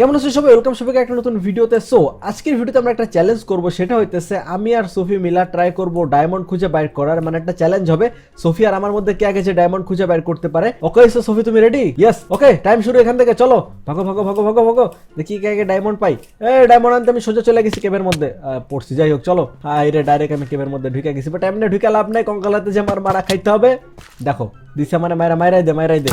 কেমন আছো সবাই? ওয়েলকাম সবাইকে একটা নতুন ভিডিওতে। সো আজকের ভিডিওতে আমরা একটা চ্যালেঞ্জ করব। সেটা হইতেছে, আমি আর সোফি মিলা ট্রাই করব ডায়মন্ড খুঁজে বাইর করার। মানে একটা চ্যালেঞ্জ হবে। সোফি আর আমার মধ্যে কে আগে যে ডায়মন্ড খুঁজে বাইর করতে পারে? ওকে সো সোফি, তুমি রেডি ইয়েস ওকে টাইম শুরু এখান থেকে। চলো, ভাগো ভাগো ভাগো ভাগো ভাগো। দেখি কে আগে ডায়মন্ড পাই। এ ডায়মন্ড আনতে আমি সোজা চলে গেছি কেবের মধ্যে। পড়ছি। যাই হোক, চলো। হাই রে ডাইরেক্ট আমি কেবের মধ্যে ঢুকে গেছি। বাট এমনি ঢুকে লাভ নাই। কঙ্কালাতে যে আমার মারা খাইতে হবে। দেখো, দিছে মানে মায়েরা মায়েরাই দে মায়েরাই দে।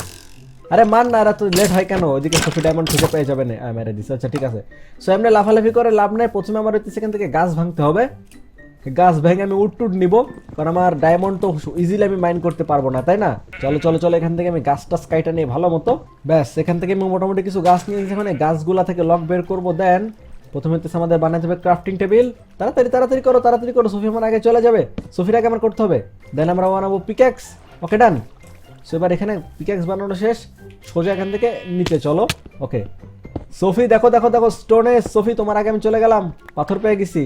আরে মান না, এরা তো লেট হয় কেন? ওইদিকে সফি ডায়মন্ড খুঁজে পেয়ে যাবে না। মেরে দিছে। আচ্ছা ঠিক আছে। সো এমনি লাফালাফি করে লাভ নাই। প্রথমে আমার হচ্ছে সেখান থেকে গাছ ভাঙতে হবে। গাছ ভেঙে আমি উট টুট নিব। কারণ আমার ডায়মন্ড তো ইজিলি আমি মাইন করতে পারব না, তাই না? চলো চলো চলো, এখান থেকে আমি গাছ টাছ কাইটা নিয়ে ভালো মতো। ব্যাস, এখান থেকে আমি মোটামুটি কিছু গাছ নিয়ে এখানে গাছগুলা থেকে লক বের করব দেন প্রথমে হচ্ছে আমাদের বানাতে হবে ক্রাফটিং টেবিল তাড়াতাড়ি তাড়াতাড়ি করো তাড়াতাড়ি করো। সফি আমার আগে চলে যাবে। সফির আগে আমার করতে হবে। দেন আমরা বানাবো পিক্যাক্স ওকে ডান সো এবার এখানে পিক্যাক্স বানানো শেষ। সোজা এখান থেকে নিচে চলো। ওকে সফি, দেখো দেখো দেখো স্টোনে সফি, তোমার আগে আমি চলে গেলাম। পাথর পেয়ে গেছি।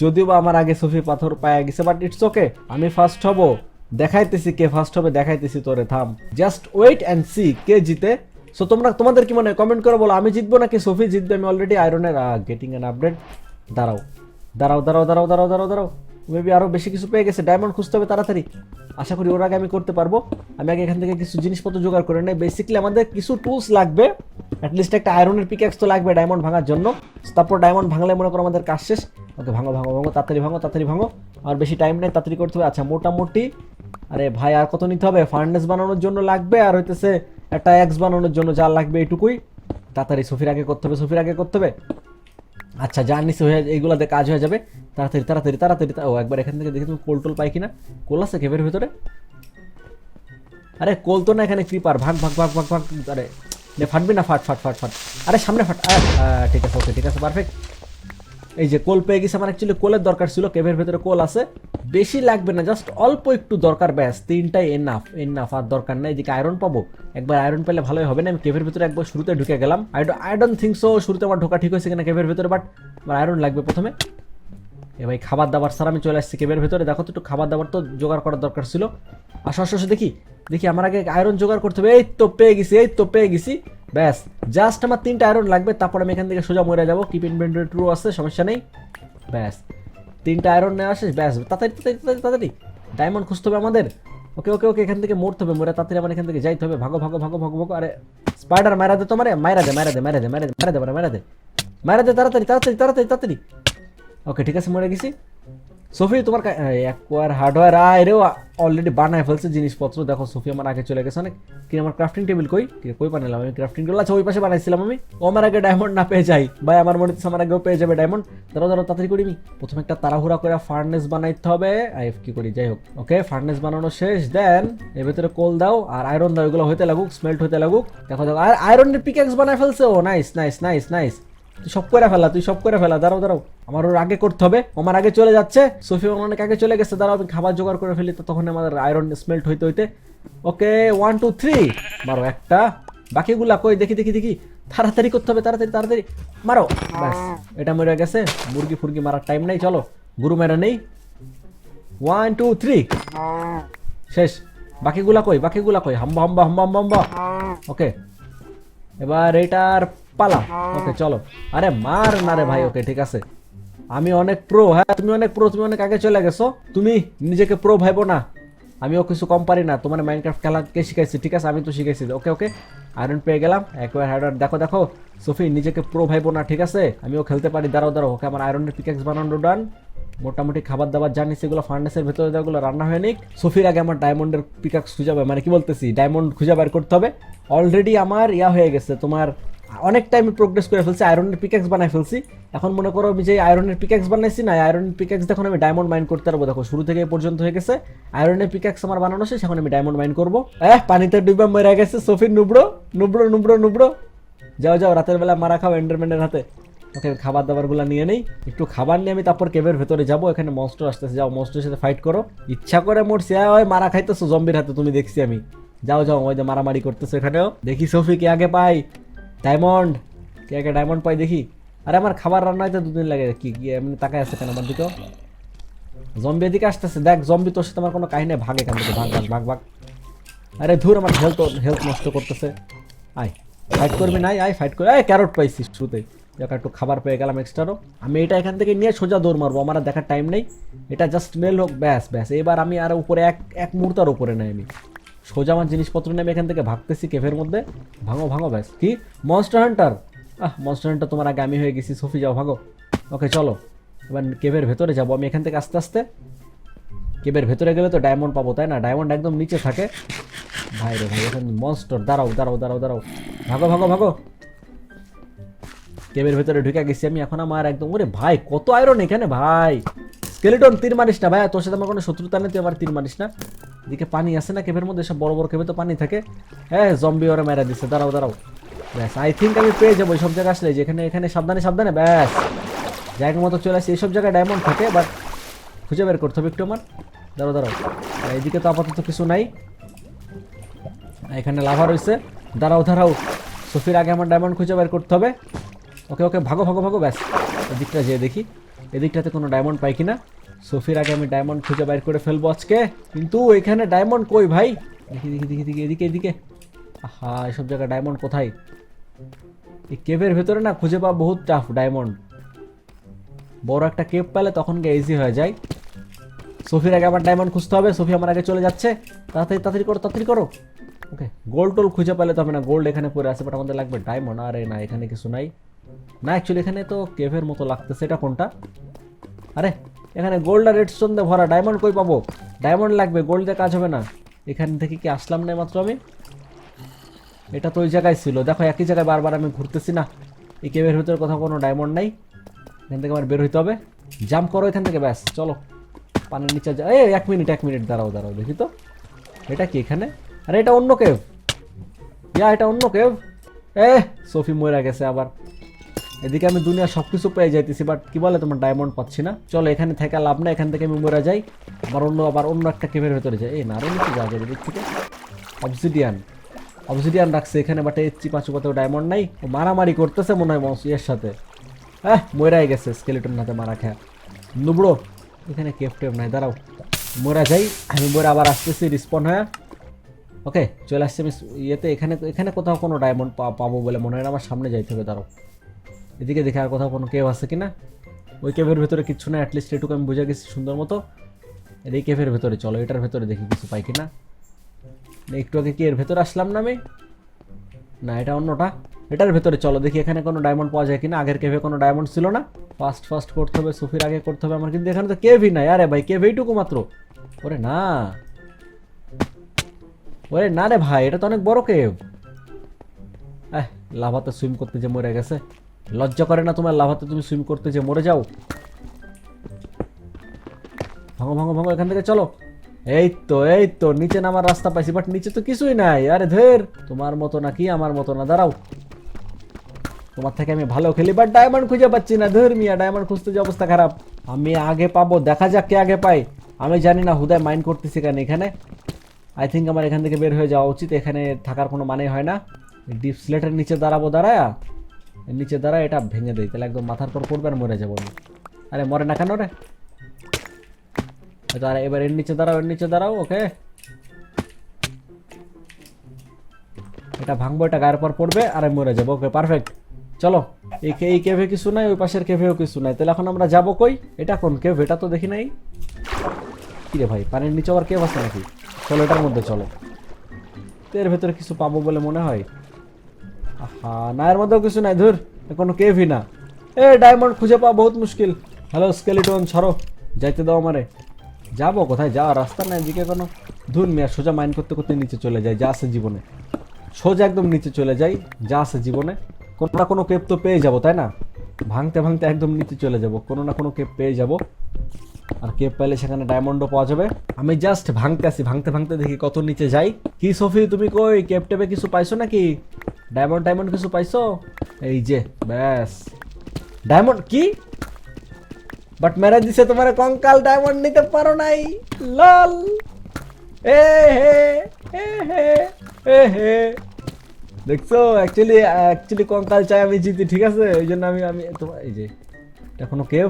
যদিও বা আমার আগে সফি পাথর পায়ে গেছে বাট ইটস ওকে আমি ফার্স্ট হব। দেখাইতেছি কে ফার্স্ট হবে, দেখাইতেছি তোরে, থাম। জাস্ট ওয়েট অ্যান্ড সি কে জিতে। সো তোমরা, তোমাদের কি মনে হয়? কমেন্ট করে বলো, আমি জিতবো নাকি সফি জিতবে? আমি অলরেডি আয়রনের গেটিং অ্যান আপডেট দাঁড়াও। দাঁড়াও দাঁড়াও দাঁড়াও দাঁড়াও দাঁড়াও দাঁড়াও। মেবি আরও বেশি কিছু পেয়ে গেছে। ডায়মন্ড খুঁজতে হবে তাড়াতাড়ি। আশা করি ওর আগে আমি করতে পারব। আমি আগে এখান থেকে কিছু জিনিসপত্র জোগাড় করে নেই। বেসিক্যালি আমাদের কিছু টুলস লাগবে। অ্যাটলিস্ট একটা আয়রনের পিক্যাক্স তো লাগবে ডায়মন্ড ভাঙার জন্য। তারপর ডায়মন্ড ভাঙলে মনে করো আমাদের কাজ শেষ। ওকে, ভাঙো ভাঙো ভাঙো, তাড়াতাড়ি ভাঙো তাড়াতাড়ি ভাঙো। আর বেশি টাইম নেই, তাড়াতাড়ি করতে হবে। আচ্ছা মোটামুটি। আরে ভাই, আর কত নিতে হবে? ফার্নেস বানানোর জন্য লাগবে। আর হইতেছে একটা অ্যাক্স বানানোর জন্য যা লাগবে এটুকুই তাড়াতাড়ি সফির আগে করতে হবে, সফির আগে করতে হবে। আচ্ছা নিচে হয়ে এইগুলাতে কাজ হয়ে যাবে। তাড়াতাড়ি তাড়াতাড়ি তাড়াতাড়ি। ও, একবার এখান থেকে দেখে তুমি কোল টোল পাই কিনা। কোল আছে কেবের ভেতরে? আরে, কোল তো না এখানে ক্রিপার ভাগ ভাগ ভাগ ভাগ ভাগ। আরে ফাটবি না, ফাট ফাট ফাট ফাট। আরে, সামনে ফাট। ঠিক আছে ওকে ঠিক আছে পারফেক্ট এই যে কোল পেয়ে গেছে আমার অ্যাকচুয়ালি কোলের দরকার ছিল, কেভের ভেতরে কোল আছে। বেশি লাগবে না জাস্ট অল্প একটু দরকার ব্যাস, তিনটাই এনাফ এনাফ আর দরকার নেই। এদিকে আয়রন পাবো। একবার আয়রন পেলে ভালোই হবে না, আমি কেভের ভেতরে একবার শুরুতে ঢুকে গেলাম। I I don't think so শুরুতে আমার ঢোকা ঠিক হয়েছে কিনা কেভের ভেতরে বাট আমার আয়রন লাগবে প্রথমে। এ ভাই, খাবার দাবার স্যার আমি চলে আসছি কেভের ভেতরে। দেখো তো একটু খাবার দাবার তো জোগাড় করার দরকার ছিল। আসো আসো দেখি দেখি, আমার আগে আয়রন জোগাড় করতে হবে। এই তো পেয়ে গেছি, এই তো পেয়ে গেছি। ব্যাস জাস্ট আমার তিনটা আয়রন লাগবে, তারপর আমি এখান থেকে সোজা মরে যাব। কিপ ইনভেন্টরি ট্রু আছে, সমস্যা নেই। ব্যাস, তিনটা আয়রন নেওয়া শেষ, ব্যাস। তাড়াতাড়ি তাড়াতাড়ি তাড়াতাড়ি ডায়মন্ড খুঁজতে হবে আমাদের। ওকে ওকে ওকে এখান থেকে মরতে হবে, মরে তাড়াতাড়ি আমার এখান থেকে যাইতে হবে। ভাগো ভাগো ভাগো ভাগো ভাগো। আরে স্পাইডার মারা দে তোমারে মারা দে মারা দে মারা দে মারা দে মারা দে মারা দে মারা দে। তাড়াতাড়ি তাড়াতাড়ি তাড়াতাড়ি তাড়াতাড়ি। ওকে ঠিক আছে, মরে গেছি। সোফি, তোমার অ্যাকোয়ার আয় রে অলরেডি বানায় ফেলছে জিনিসপত্র। দেখো, সোফি আমার আগে চলে গেছে। অনেক কি আমার ক্রাফটিং টেবিল কই? কই বানালাম আমি? ক্রাফটিং টেবিল আচ্ছা ওই পাশে বানাইছিলাম আমি। ও আমার আগে ডায়মন্ড না পেয়ে যাই। ভাই, আমার মনে হচ্ছে আমার আগেও পেয়ে যাবে ডায়মন্ড দাঁড়াও দাঁড়াও তাড়াতাড়ি করি আমি প্রথমে একটা তাড়াহুড়া করে ফার্নেস বানাইতে হবে। আইফ কি করি? যাই হোক। ওকে ফার্নেস বানানো শেষ। দেন এর ভিতরে কোল দাও আর আয়রন দাও। এগুলো হইতে লাগুক স্মেল্ট হইতে লাগুক। দেখো দেখো, আর আয়রনের পিকেক্স বানায় ফেলছে ও। নাইস নাইস নাইস নাইস তুই সব করে ফেলা, তুই সব করে ফেলা, দাঁড়াও দাঁড়াও। আমার ওর আগে করতে হবে আমার আগে চলে যাচ্ছে। অনেক আগে চলে গেছে, দাঁড়াও, আমি খাবার জোগাড় করে ফেলি, তো তখন আমাদের আয়রন স্মেল্ট হইতে হইতে। ওকে ওয়ান টু থ্রি মারো একটা। বাকিগুলা কই? দেখি দেখি দেখি। তাড়াতাড়ি করতে হবে, তাড়াতাড়ি তাড়াতাড়ি। মারো। ব্যাস, এটা মরে গেছে। মুরগি ফুরগি মারার টাইম নেই, চলো। গুরু মেরা নেই। ওয়ান টু থ্রি শেষ। বাকিগুলা কই? বাকিগুলা কই? হাম্বা হাম্বা হাম্বা হাম্বা। ওকে। এবার এটার পালা। ওকে চলো। আরে মার না রে ভাই ওকে ঠিক আছে। আমি অনেক প্রো হ্যাঁ তুমি অনেক প্রো তুমি অনেক আগে চলে গেছো। তুমি নিজেকে প্রো ভাইবো না। আমিও কিছু কম পারি না, তোমার মাইনক্রাফট খেলা কে শিখাইছি? ঠিক আছে, আমি তো শিখাইছি। ওকে ওকে আয়রন পেয়ে গেলাম। একবার হাইডন দেখো দেখো, সোফি নিজেকে প্রো ভাইবো না, ঠিক আছে? আমিও খেলতে পারি, দাঁড়াও দাঁড়াও, ওকে, আমার আয়রনের পিকেক্স বানানো ডান মোটামুটি খাবার দাবার জানি সেগুলো ফার্নেসের ভেতরে দেওয়াগুলো রান্না হয়নি সফির আগে আমার ডায়মন্ডের পিকাক্স খুঁজে পাবে মানে কি বলতেছি? ডায়মন্ড খুঁজে বের করতে হবে। অলরেডি আমার ইয়া হয়ে গেছে, তোমার অনেক টাইম প্রোগ্রেস করে ফেলছি আয়রনের পিকেক্স বানাই ফেলছি। এখন মনে করো আমি যে আয়রনের পিকেক্স বানাইছি না আয়রনের পিকেক্স দেখুন আমি ডায়মন্ড মাইন করতে পারব দেখো শুরু থেকে পর্যন্ত হয়ে গেছে। আয়রনের পিকেক্স আমার বানানো শেষ এখন আমি ডায়মন্ড মাইন করব। এহ পানিতে ডুবে মরে গেছে সফির নুবড়ো নুবড়ো নুবড়ো নুবড়ো যাও যাও রাতের বেলা মারা খাও এন্ডারম্যানের হাতে। ওকে খাবার দাবারগুলো নিয়ে নেই। একটু খাবার নিয়ে আমি তারপর কেবের ভেতরে যাব এখানে মস্টার আসতেছে। যাও মস্টারের সাথে ফাইট করো। ইচ্ছা করে মোট আয়, ওই মারা খাইতেছো জম্বির হাতে তুমি দেখছি আমি। যাও যাও ওই যে মারামারি করতেছো এখানেও। দেখি সফি কে আগে পাই ডায়মন্ড কে আগে ডায়মন্ড পাই দেখি? আরে আমার খাবার রান্না হইতে দুদিন লাগে। কি এমনি তাকায় আছে কেন আমার দিকেও জম্বি এদিকে আসতেছে। দেখ জম্বি তোর সাথে আমার কোনো কাহিনী ভাগ এখান থেকে। ভাগ ভাগ ভাগ ভাগ। আরে ধুর, আমার হেলথ হেলথ নষ্ট করতেছে। আয় ফাইট করবি নাই আয় ফাইট করে। এই ক্যারট পাইছি শুতে যাক একটু খাবার পেয়ে গেলাম এক্সট্রারও আমি এটা এখান থেকে নিয়ে সোজা দৌড় মারবো। আমার দেখার টাইম নেই। এটা জাস্ট মেল হোক, ব্যাস ব্যাস। এবার আমি আর উপরে এক এক মুহূর্তের উপরে নেই আমি। সোজা আমার জিনিসপত্র নেমে এখান থেকে ভাগতেছি কেভের মধ্যে। ভাঙো ভাঙো ব্যাস। কি? Monster hunter ah monster hunter তোমার আগে আমি হয়ে গেছি। সফি, যাও ভাগো ওকে চলো। এবার কেভের ভেতরে যাব। আমি এখান থেকে আস্তে আস্তে। কেবের ভেতরে গেলে তো ডায়মন্ড পাবো, তাই না? ডায়মন্ড একদম নিচে থাকে। ভাই রে ভাই, এখন মনস্টার দাঁড়াও দাঁড়াও দাঁড়াও দাঁড়াও। ভাগো ভাগো ভাগো কেবের ভেতরে ঢুকে গেছি আমি। এখন আমার একদম, ওরে ভাই, কত আয়রন এখানে, ভাই। স্কেলেটন তীর মারিস না, ভাই। তোর সাথে আমার কোনো শত্রুতা নেই, তুই আমার তীর মারিস না। এদিকে পানি আছে না কেবের মধ্যে? সব বড় বড় কেবে তো পানি থাকে। হ্যাঁ জম্বি ওরা মেরা দিচ্ছে দাঁড়াও দাঁড়াও। ব্যাস আই থিঙ্ক আমি পেয়ে যাব সব জায়গায় আসলে। যেখানে, এখানে সাবধানে সাবধানে, ব্যাস। জায়গা মতো চলে আসি। এইসব জায়গায় ডায়মন্ড থাকে বাট খুঁজে বের করতে হবে একটু আমার। দাঁড়াও দাঁড়াও। এইদিকে তো আপাতত কিছু নাই। এখানে লাভা রয়েছে। দাঁড়াও দাঁড়াও। সফির আগে আমার ডায়মন্ড খুঁজে বের করতে হবে। ওকে ওকে, ভাগো ভাগো ভাগো, ব্যাস। এদিকটা যেয়ে দেখি। এদিকটাতে কোনো ডায়মন্ড পাই কিনা? সফির আগে আমি ডায়মন্ড খুঁজে বাইর করে ফেলব আজকে। কিন্তু এখানে ডায়মন্ড কই ভাই? দেখি দেখি দেখি দেখি, এদিকে এদিকে। আহা, এসব জায়গায় ডায়মন্ড কোথায়? এই কেভের ভেতরে না খুঁজে পাওয়া বহুত টাফ ডায়মন্ড বড় একটা কেপ পেলে তখন গিয়ে ইজি হয়ে যায়। সোফির আগে আমার ডায়মন্ড খুঁজতে হবে, সোফি আমার আগে চলে যাচ্ছে। তাড়াতাড়ি তাড়াতাড়ি করো তাড়াতাড়ি করো। ওকে গোল্ড টোল খুঁজে পেলে তো হবে না গোল্ড এখানে পড়ে আছে বাট আমাদের লাগবে ডায়মন্ড আরে না, এখানে কিছু নাই। না অ্যাকচুয়ালি এখানে তো কেভের মতো লাগতেছে, এটা কোনটা? আরে এখানে গোল্ড আর রেড স্টোন দিয়ে ভরা ডায়মন্ড কই পাবো? ডায়মন্ড লাগবে গোল্ড দিয়ে কাজ হবে না। এখান থেকে কি আসলাম না মাত্র আমি? এটা তো ওই জায়গায় ছিল। দেখো একই জায়গায় বারবার আমি ঘুরতেছি না। এই কেভের ভিতরে কোথাও কোনো ডায়মন্ড নাই। এখান থেকে আমার বের হইতে হবে। জাম্প করো এখান থেকে, ব্যাস, চলো। পানির নিচে যা এই, এক মিনিট এক মিনিট দাঁড়াও দাঁড়াও, দেখি তো। এটা কি এখানে? আরে, এটা অন্য কেভ ইয়া, এটা অন্য কেভ এ সফি মরে গেছে আবার। এদিকে আমি দুনিয়া সব কিছু পেয়ে যাইতেছি বাট কি বলে তোমার ডায়মন্ড পাচ্ছি না। চলো, এখানে থেকে লাভ না এখান থেকে আমি মরে যাই। আবার অন্য আবার অন্য একটা কেভের ভেতরে যাই। এই না, আরও নিচে যাওয়া যাবে অবসিডিয়ান অবসিডিয়ান রাখছে এখানে বাট এই চিপা চুপাতেও ডায়মন্ড নাই। মারামারি করতেছে মনে হয় ইয়ের সাথে। হ্যাঁ মরাই গেছে স্কেলেটন হাতে মারা খেয়া। নুবড়ো এখানে কেফ টেপ নাই, দাঁড়াও। মোরা যাই, আমি মোরা আবার আসতেছি রিসপন্ড হয়ে। ওকে চলে আসছি আমি ইয়েতে, এখানে এখানে কোথাও কোনো ডায়মন্ড পাবো বলে মনে হয় আমার সামনে যাইতে হবে, দাঁড়াও। এদিকে দেখে আর কোথাও কোনো কেভ আছে কিনা? ওই কেভের ভেতরে কিচ্ছু না অ্যাটলিস্ট এটুকু আমি বুঝে গেছি সুন্দর মতো। এর এই কেভের ভেতরে চলো এটার ভেতরে দেখি কিছু পাই কিনা। না, একটু আগে কি এর ভেতরে আসলাম না আমি? না এটা অন্যটা। এটার ভেতরে চলো দেখি এখানে কোনো ডায়মন্ড পাওয়া যায় কিনা। আগের কেভে কোনো ডায়মন্ড ছিল না? ফার্স্ট ফার্স্ট করতে হবে সুফির আগে করতে হবে আমার কিন্তু এখানে তো কেভই নাই। আরে ভাই কেভ এইটুকু মাত্র। ওরে না। ওরে না রে ভাই এটা তো অনেক বড় কেভ। লাভাতে সুইম করতে যে মরে গেছে। লজ্জা করে না তোমার লাভাতে তুমি সুইম করতে যে মরে যাও? ভাঙো ভাঙো ভাঙো, এখান থেকে চলো। এই তো এই তো, নিচে নামার রাস্তা পাইছি বাট নিচে তো কিছুই নাই। আরে ধের, তোমার মতো নাকি, আমার মতো না, দাঁড়াও। তোমার থেকে আমি ভালো খেলি বাট ডায়মন্ড খুঁজে পাচ্ছি না। ধর মিয়া ডায়মন্ড খুঁজতে যে অবস্থা খারাপ। আমি আগে পাবো, দেখা যাক কে আগে পাই আমি জানি না হুদায় মাইন্ড করতেছি কেন এখানে। আই থিঙ্ক আমার এখান থেকে বের হয়ে যাওয়া উচিত, এখানে থাকার কোনো মানে হয় না। ডিপ স্লেটের নিচে দাঁড়াবো, দাঁড়ায়া। নিচে দাঁড়ায় এটা ভেঙে দেয় তাহলে একদম মাথার পর পড়বে আর মরে যাব আরে, মরে না কেন রে? আর, এবার এর নিচে দাঁড়াও, এর নিচে দাঁড়াও, ওকে? এটা ভাঙবো, এটা গায়ের পর পড়বে, আর আমি মরে যাব, ওকে পারফেক্ট চলো, এই এই কেভে কিছু নাই, ওই পাশের কেভেও কিছু নাই। তাহলে এখন আমরা যাব কই? এটা কোন কেভ? এটা তো দেখি নাই। কি রে ভাই, পানির নিচে আবার কেভ আছে নাকি? চলো, এটার মধ্যে চলো। তো এর ভেতরে কিছু পাবো বলে মনে হয়? আহা না মধ্যেও কিছু নাই, ধুর কোনো কেভই না। এ, ডায়মন্ড খুঁজে পাওয়া বহুত মুশকিল। হ্যালো স্কেলিটন ছাড়ো, যাইতে দাও আমারে। যাব কোথায়? যাওয়ার রাস্তা নাই এদিকে কোনো। ধুর মিয়া, সোজা মাইন্ড করতে করতে নিচে চলে যায় যা আছে জীবনে। সোজা একদম নিচে চলে যাই, যা আছে জীবনে। কোনো না কোনো কেপ তো পেয়ে যাব, তাই না? ভাঙতে ভাঙতে একদম নিচে চলে যাব, কোনো না কোনো কেপ পেয়ে যাব। আর কেপ পাইলে সেখানে ডায়মন্ডও পাওয়া যাবে। আমি জাস্ট ভাঙতে আসি ভাঙতে ভাঙতে দেখি কত নিচে যাই। কি সফি তুমি কই? কেপ টেপে কিছু পাইছো নাকি? ডায়মন্ড ডায়মন্ড কিছু পাইছো? এই যে, ব্যাস। ডায়মন্ড কি? বাট মেরা দিছে তোমার কঙ্কাল ডায়মন্ড নিতে পারো নাই। লল এ, হে এ হে এ হে। দেখছ? অ্যাকচুয়ালি অ্যাকচুয়ালি কঙ্কাল চাই আমি জিতি, ঠিক আছে? ওই জন্য আমি আমি তোমার এই যে, এটা কোনো কেভ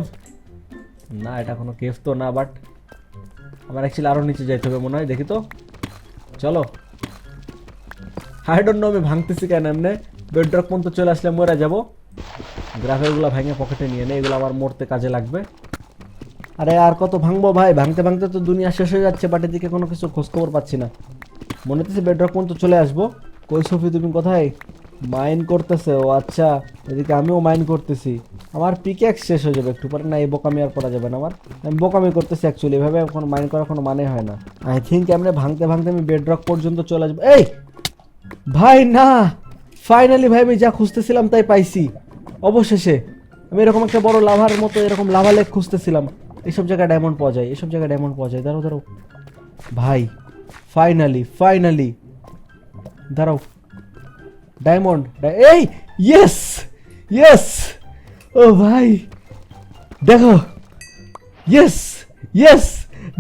না, এটা কোনো কেভ তো না বাট আমার অ্যাকচুয়ালি আরও নিচে যাইতে হবে মনে হয়, দেখি তো। চলো। আই ডোন্ট নো আমি ভাঙতেছি কেন এমনি? বেডরক পর্যন্ত চলে আসলে মরে যাব। গ্রাফেরগুলো ভেঙে পকেটে নিয়ে নেই এগুলো আমার মরতে কাজে লাগবে। আরে আর কত ভাঙবো ভাই? ভাঙতে ভাঙতে তো দুনিয়া শেষ হয়ে যাচ্ছে বাট এদিকে কোনো কিছু খোঁজখবর পাচ্ছি না। মনে হচ্ছে বেডরক পর্যন্ত চলে আসব। কই সফি, তুমি কোথায়? মাইন করতেছে, ও আচ্ছা। এদিকে আমিও মাইন করতেছি। আমার পিকেক্স শেষ হয়ে যাবে একটু পরে, না এই বোকামি আর করা যাবে না আমার। আমি বোকামি করতেছি অ্যাকচুয়ালি এভাবে এখন মাইন করার কোনো মানে হয় না। আই থিঙ্ক এমনি ভাঙতে ভাঙতে আমি বেডরক পর্যন্ত চলে আসব। এই! ভাই, না। ফাইনালি ভাই, আমি যা খুঁজতেছিলাম তাই পাইছি। অবশেষে আমি এরকম একটা বড় লাভার মতো এরকম লাভা লেক খুঁজতেছিলাম। এইসব জায়গায় ডায়মন্ড পাওয়া যায় এইসব জায়গায় ডায়মন্ড পাওয়া যায়। দাঁড়াও দাঁড়াও। ভাই ফাইনালি ফাইনালি দাঁড়াও। ডায়মন্ড এই ইয়েস ইয়েস ও ভাই, দেখো। ইয়েস ইয়েস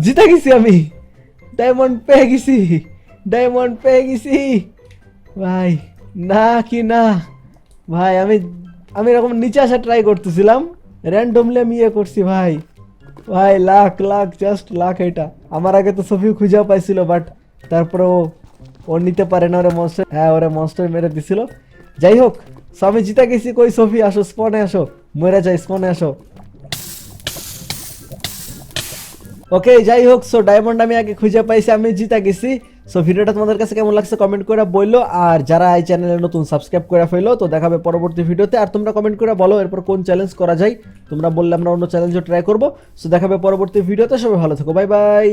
জিতে গেছি আমি। ডায়মন্ড পেয়ে গেছি ডায়মন্ড পেয়ে গেছি। ভাই, না কি না? ভাই, আমি আমি এরকম নিচে আসা ট্রাই করতেছিলাম। র্যান্ডমলি আমি ইয়ে করছি ভাই। ভাই, লাখ লাখ জাস্ট লাখ এটা। আমার আগে তো সফি খুঁজেও পাইছিল বাট তারপরে ও ও নিতে পারে না, ওরে মনস্টার হ্যাঁ ওরে মনস্টার মেরে দিছিল। যাই হোক so আমি জিতে গেছি, কই সফি আসো স্পনে আসো। মরে যাই স্পনে আসো। ওকে যাই হোক সো ডায়মন্ড আমি আগে খুঁজে পাইছি, আমি জিতা গেছি। সো ভিডিওটা তোমাদের কাছে কেমন লাগছে কমেন্ট করে বলল। আর যারা এই চ্যানেলে নতুন সাবস্ক্রাইব করে ফেলো, তো দেখাবে পরবর্তী ভিডিওতে। আর তোমরা কমেন্ট করে বলো এরপর কোন চ্যালেঞ্জ করা যায়। তোমরা বললে আমরা অন্য চ্যালেঞ্জও ট্রাই করব। সো দেখাবে পরবর্তী ভিডিওতে। সবাই ভালো থাকো। Bye bye